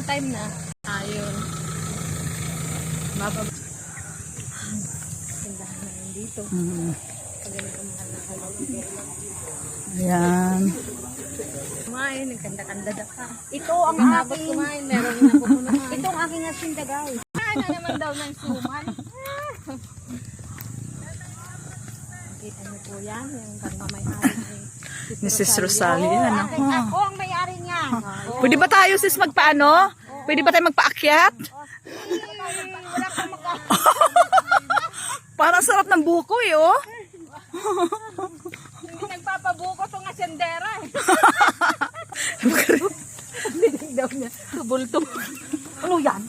full time na. Ayun. Mababa. Tindahan na yun dito. Mm. Ayan. Kumain, nagkanda-kanda da ka. Ito ang Pagkatapos aking, kumain, meron na pupunuhan. ito ang aking asinda guys. Kain na naman daw ng suman. Kita niyo po yan, yung pagmamayari ni Ni Sis Rosalie. Yan, Akin, ako. ang. Pwede ba tayo sis magpaano? Pwede ba tayo magpaakyat? Parang sarap ng buko eh, oh. Hindi nagpapabuko tong asendera eh. Hindi daw niya. Bulto. Ano yan?